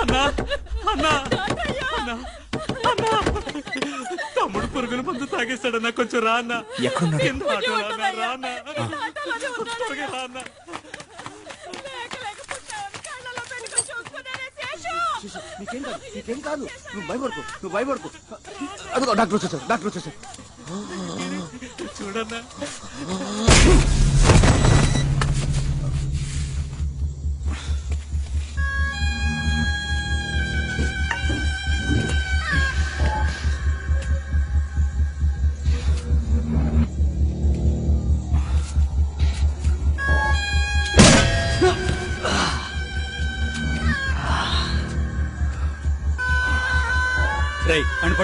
అన్నా అన్నా అన్నా అన్నా. తమ్ముడు పురుగుల మందు తాగేస్తాడన్నా కొంచెం రా అన్నా. ఎక్కడున్నాడు? కింద ఆటోలో అన్నా, రా అన్నా. త్వరగా రా అన్నా. నీకేం కాదు నీకేం కాదు. నువ్వు భయపడుకో నువ్వు భయపడుకో. అదిగో డాక్టర్ వచ్చేసారు డాక్టర్ వచ్చేసారు చూడన్నా.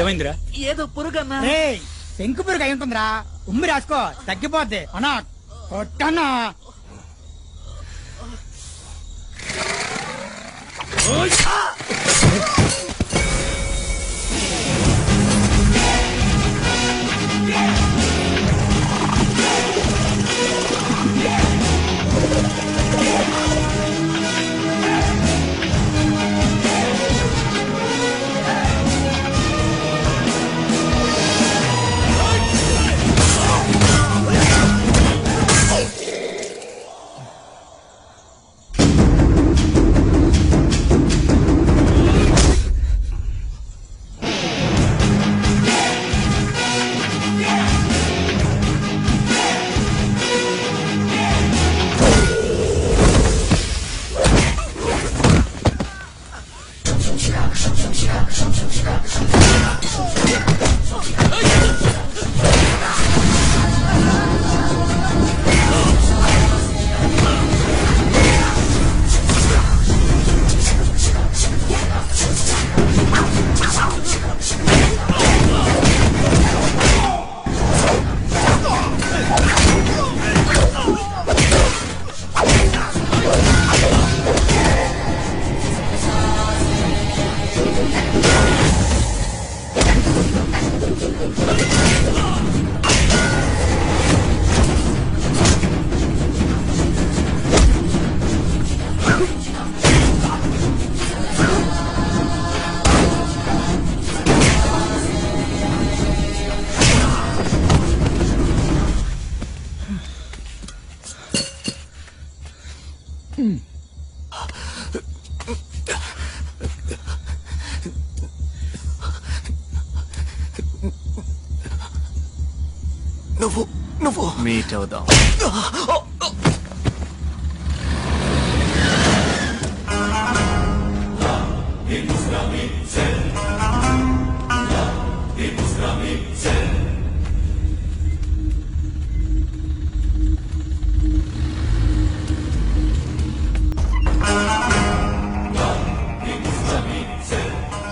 ఏమైందిరా? ఏదో పురుగన్నా. శంకు పురుగు అయి ఉంటుందిరా. ఉమ్మి రాసుకో తగ్గిపోద్ది. అన్నా కొట్టన్నా. మీట్ అవుదాం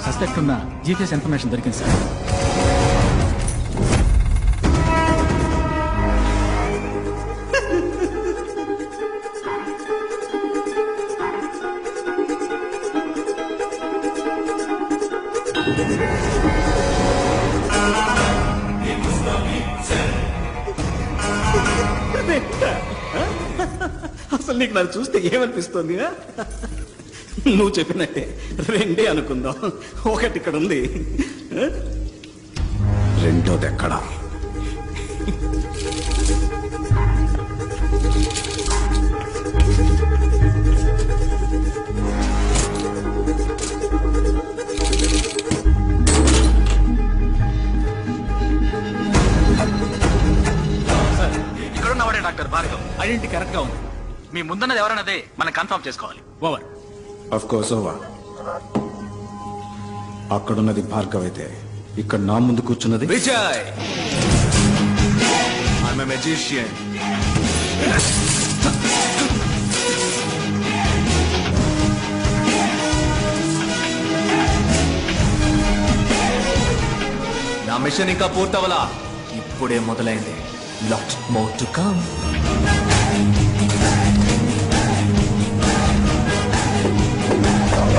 సస్పెక్ట్ ఉన్న జీపీఎస్ ఇన్ఫర్మేషన్ దొరికింది సార్. అసలు నీకు నన్ను చూస్తే ఏమనిపిస్తుంది నువ్వు చెప్పినట్టే రెండే అనుకుందాం. ఒకటి ఇక్కడ ఉంది. రెండోది ఎక్కడా? మీ ముందున్నది ఎవరన్నదే మనం కన్ఫర్మ్ చేసుకోవాలి. ఓవర్. Of course, over. అక్కడున్నది భార్గవ్ అయితే ఇక్కడ నా ముందు కూర్చున్నది? విజయ్! ఐఎమ్ మెజిషియన్ నా మిషన్ ఇంకా పూర్తవలా. ఇప్పుడే మొదలైంది. Lot more to come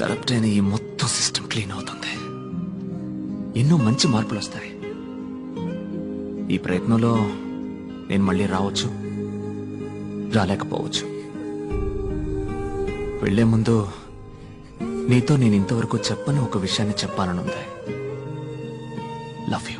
corrupt అయిన ఈ మొత్తం సిస్టమ్ క్లీన్ అవుతుంది. ఎన్నో మంచి మార్పులు వస్తాయి. ఈ ప్రయత్నంలో నేను మళ్ళీ రావచ్చు. రాలేకపోవచ్చు. వెళ్ళే ముందు నీతో నేను ఇంతవరకు చెప్పని ఒక విషయాన్ని చెప్పాలనుంది. Love you.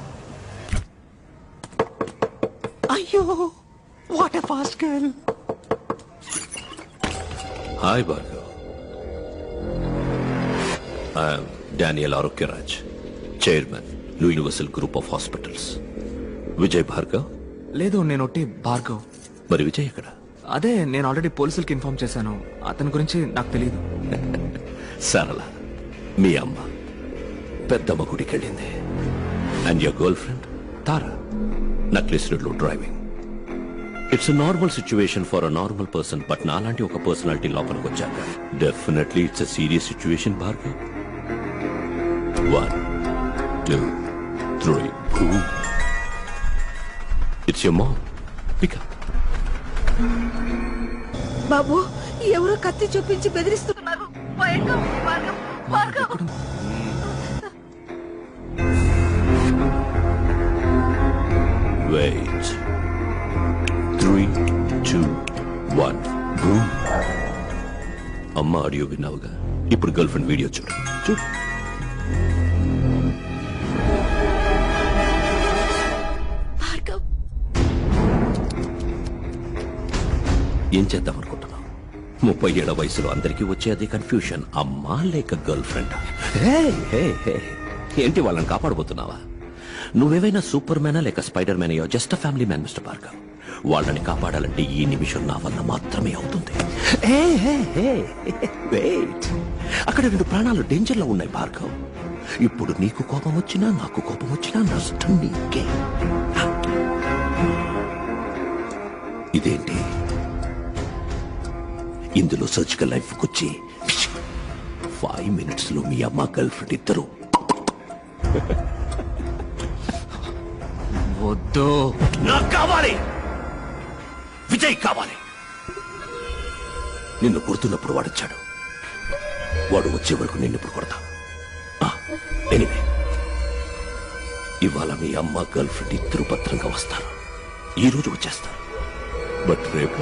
అయ్యో what a fast girl hi Bhargav I'm Daniel Arogyaraj chairman universal group of hospitals Vijay Bhargav లేదు నేను ఒట్టి భార్గవ్ మరి విజయ్ ఎక్కడ? అదే నేను ఆల్రెడీ పోలీసులకి ఇన్ఫార్మ్ చేశాను. అతని గురించి నాకు తెలియదు సరళ మీ అమ్మ పెద్దమ్మ గుడికి వెళ్ళింది and your girlfriend Tara. Necklace రోడ్లో driving it's normal situation for a normal person but నాలాంటి ఒక పర్సనాలిటీ లోపలికి వచ్చాక definitely it's a serious situation Bhargav. One two three it's your mom pickup బాబు ఎవరో కత్తి చూపించి బెదిరిస్తున్నారు. Wait. Three, two, one. Boom. అమ్మ ఆడియో విన్నావుగా? ఇప్పుడు గర్ల్ ఫ్రెండ్ వీడియో చూడు. చూడు. ఏం చేద్దాం అనుకుంటున్నావు? ముప్పై ఏళ్ళ వయసులో అందరికీ వచ్చే అదే కన్ఫ్యూషన్ అమ్మా లేక గర్ల్ ఫ్రెండ్? ఏంటి వాళ్ళని కాపాడబోతున్నావా? నువ్వేవైనా సూపర్ మ్యానా లేక స్పైడర్ మ్యాన్ అయ్యో just family man Mister Parker. వాళ్ళని కాపాడాలంటే ఈ నిమిషం నా వల్ల మాత్రమే అవుతుంది. అక్కడ రెండు ప్రాణాలు డేంజర్లో ఉన్నాయి భార్గవ్ ఇప్పుడు నీకు కోపం వచ్చినా నాకు కోపం వచ్చినా నష్టం నీకే. ఇదేంటి? ఇందులో సర్జికల్ లైఫ్ వచ్చి ఫైవ్ ఫైవ్ మినిట్స్లో మీ అమ్మ గర్ల్ ఫ్రెండ్ ఇద్దరు వద్దు. నాకు కావాలి. విజయ్ కావాలి. నిన్ను కొడుతున్నప్పుడు వాడు వచ్చాడు వాడు వచ్చే వరకు నిన్ను ఇప్పుడు కొడతా. ఎనివే. ఇవాళ మీ అమ్మ గర్ల్ ఫ్రెండ్ ఇద్దరు భద్రంగా వస్తారు. ఈ రోజు వచ్చేస్తారు. బట్ రేపు?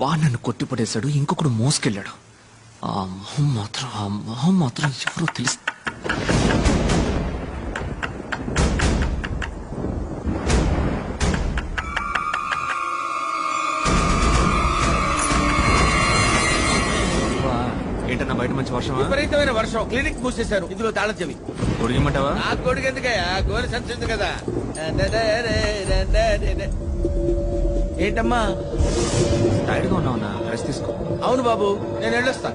వాడు నన్ను కొట్టిపడేశాడు ఇంకొకడు మోసుకెళ్ళాడు. ఆ మొహం మాత్రం ఆ మొహం మాత్రం ఎవరో తెలుసు. వర్షమా? విపరీతమైన వర్షం. క్లినిక్ మూసేశారు. ఇందులో తాళం చెవి పొడియమంటావా ఆ కొడుకు ఎందుకయ్యా గోరి సంచింది కదా. ఏంటమ్మా? టైర్డ్గా ఉన్నావునా రెస్ట్ తీసుకో. అవును బాబు నేను వెళ్ళొస్తా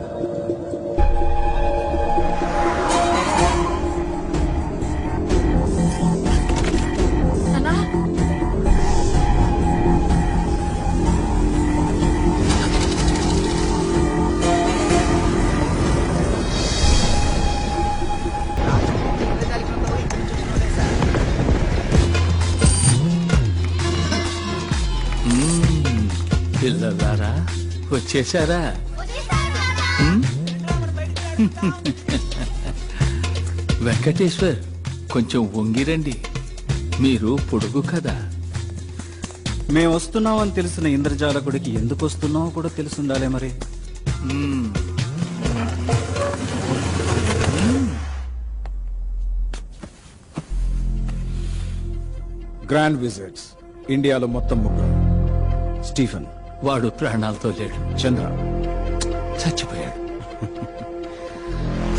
పిల్లలారా? వచ్చేసారా? వెంకటేశ్వర్ కొంచెం వంగిరండి. మీరు పొడుగు కదా. మేము వస్తున్నామని తెలిసిన ఇంద్రజాలకుడికి ఎందుకు వస్తున్నామో కూడా తెలుసుండాలే మరి. గ్రాండ్ విజిట్స్ ఇండియాలో మొత్తం ముగ్గురు. స్టీఫెన్. వాడు ప్రాణాలతో లేడు. చంద్ర. చచ్చిపోయాడు.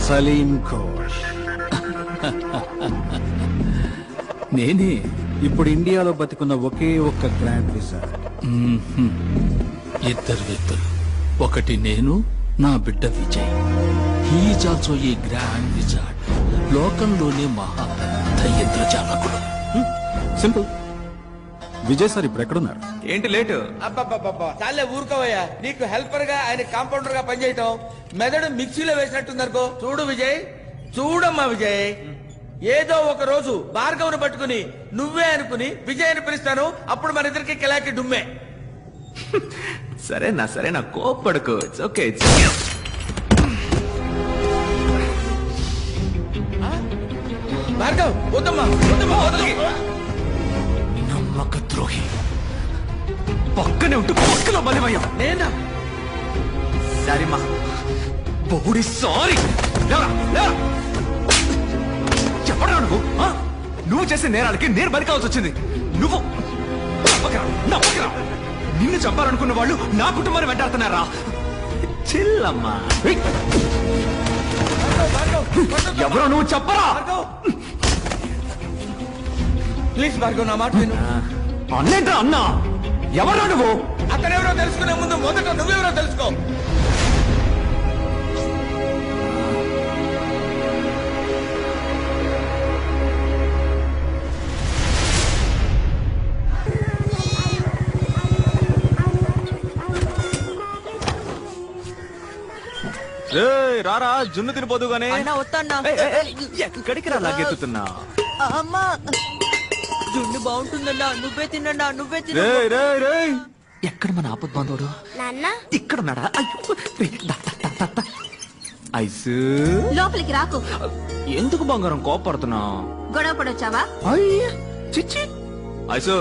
సలీం ఘోష్. నేనే. ఇప్పుడు ఇండియాలో బతికున్న ఒకే ఒక్క గ్రాండ్ మ్మ్హ్మ్. ఇద్దరు వ్యక్తులు. ఒకటి నేను నా బిడ్డ Vijay. He's also a grand wizard. లోకంలోనే మహా పెద్ద ఇంద్రజాలకుడు సింపుల్. విజయ్ సార్ ఇప్పుడు ఎక్కడున్నారు? ఏంటి లేటు? అబ్బబ్బబ్బబ్బా చాలే ఊరుకోవయ్యా. నీకు హెల్పర్గా ఆయన కాంపౌండర్గా పనిచేయటం మెదడు మిక్సీలో వేసినట్టుందనుకో. చూడు విజయ్ చూడమ్మా విజయ్. ఏదో ఒక రోజు భార్గవుని పట్టుకుని నువ్వే అనుకుని విజయ్ అని పిలుస్తాను. అప్పుడు మన ఇద్దరికి కిలాకి డుమ్మే. సరే నా సరే నా ఇట్స్ ఓకే భార్గవ్ వద్దమ్మా వద్దమ్మా వద్దు నమ్మక ద్రోహి. పక్కనే ఉంటూ పక్కలో బలిమయ్యం నేనా? సారీ. మా బొగుడి సారీ చెప్పడా నువ్వు ఆ? నువ్వు చేసే నేరాలకి నేను బతికాల్సి వచ్చింది. నువ్వు నిన్ను చంపాలనుకున్న వాళ్ళు నా కుటుంబాన్ని వెంటాడుతున్నారా? చిల్లమ్మా. ఎవరో నువ్వు చెప్పరా? ప్లీజ్ భార్గవ్ నా మాట విను. అన్నేంట్రా అన్నా? ఎవరా నువ్వు? అతనెవరో తెలుసుకునే ముందు మొదట నువ్వెవరో తెలుసుకో. రారా జున్ను తినిపోదు గానే అన్నా వద్దన్నా. ఎక్కడికి రా లాగెత్తుతున్నా? అమ్మా. జున్ను బాగుంటుందన్నా నువ్వే తినన్నా నువ్వే తిన రేయ్ రేయ్ రేయ్. ఎక్కడ మన ఆపద్ బాంధవుడు? నాన్న? ఇక్కడ ఉన్నాడా? అయ్యో రేయ్, దా, దా, దా, దా, దా. ఐసు. లోపలికి రాకు. ఎందుకు బంగారం కోపడుతున్నావు గొడవ పడొచ్చావా? అయ్యా చిచ్చి. ఐసు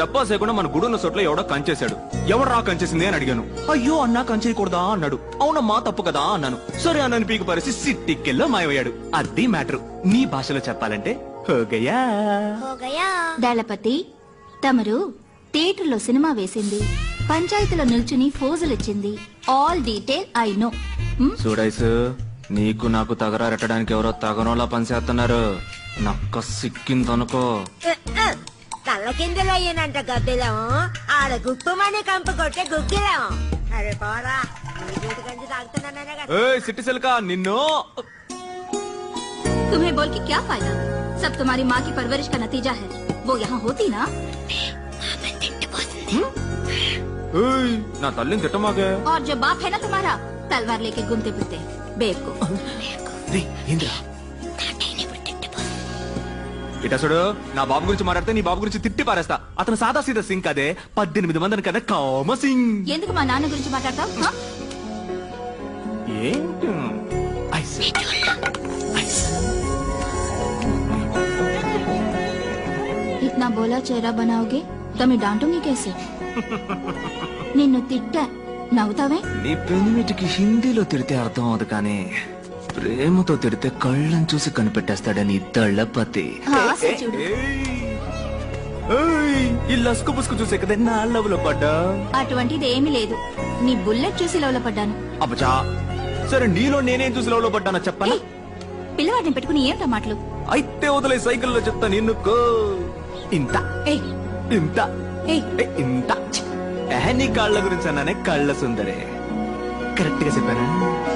చెప్పా చేయకుండా మన గుడున్న చోట్ల ఎవడో కంచేశాడు. ఎవడు రా కంచేసింది అని అడిగాను. అయ్యో అన్నా కంచేయకూడదా అన్నాడు. అవునమ్మా తప్పు కదా అన్నాను. సరే అన్నని పీకు పరిసి సిట్టికెల్లో మాయమయ్యాడు. అది మ్యాటర్. నీ భాషలో చెప్పాలంటే దళపతి తమరు థియేటర్లో సినిమా వేసింది. పంచాయతీలో నిల్చుని ఫోజులు ఇచ్చింది ఆల్ డీటెయిల్ ఐ నో చూడైస్ నీకు నాకు తగరారెట్టడానికి ఎవరో తగనోలా పనిచేస్తున్నారు నక్క సిక్కిందనుకో. కళ్ళ కిందలో అయ్యానంట గద్దెలం ఆడ గుప్పమని కంపు కొట్టే గుగ్గిలం. అరే పోరా సిట్టి నిన్ను. తుమ్మే బోల్కి క్యా ఫాయిదా? सब तुम्हारी माँ की परवरिश का नतीजा है वो यहाँ होती ना ఏయ్, నా తల్లిని తిట్టమాకే और जो बाप है ना तुम्हारा तलवार लेके घूमते फिरते बेवकूफ ఇట చూడు నా బాబు గురించి మాట్లాడితే నీ బాబు గురించి తిట్టి పారేస్తా అతను సాదా సీదా సింగ్ అదే పద్దెనిమిది మందిని కదా కామ సింగ్ ఎందుకు మా నాన్న గురించి మాట్లాడతావు हाँ? ఏంటి इतना बोला चेहरा बनाओगे तो मैं डांटूंगी कैसे నిన్ను తిట్టా నవ్వుతావే నీ పెనిమిటికి హిందీలో తిడితే అర్థం అవదు కానీ ప్రేమతో తిడితే కళ్ళని చూసి కనిపెట్టేస్తాడని దళపతి ఆశ చూడు ఏయ్, ఈ లస్కు పుస్కు చూసే కదా నా లవ్లో పడ్డా అటువంటిది ఏమీ లేదు నీ బుల్లెట్ చూసి లోల పడ్డాను అబ్బచా సరే నీలో నేనేం చూసి లవ్లో పడ్డానో చెప్పనా పిల్లవాడిని పెట్టుకుని ఏమిటా మాటలు అయితే వదిలే సైకిల్లో చెప్తా నిన్నుకో ఇంత. ఇంత. ఇంత. నీ కాళ్ళ గురించి అన్నానే కళ్ళ సుందరే. కరెక్ట్గా చెప్పానా?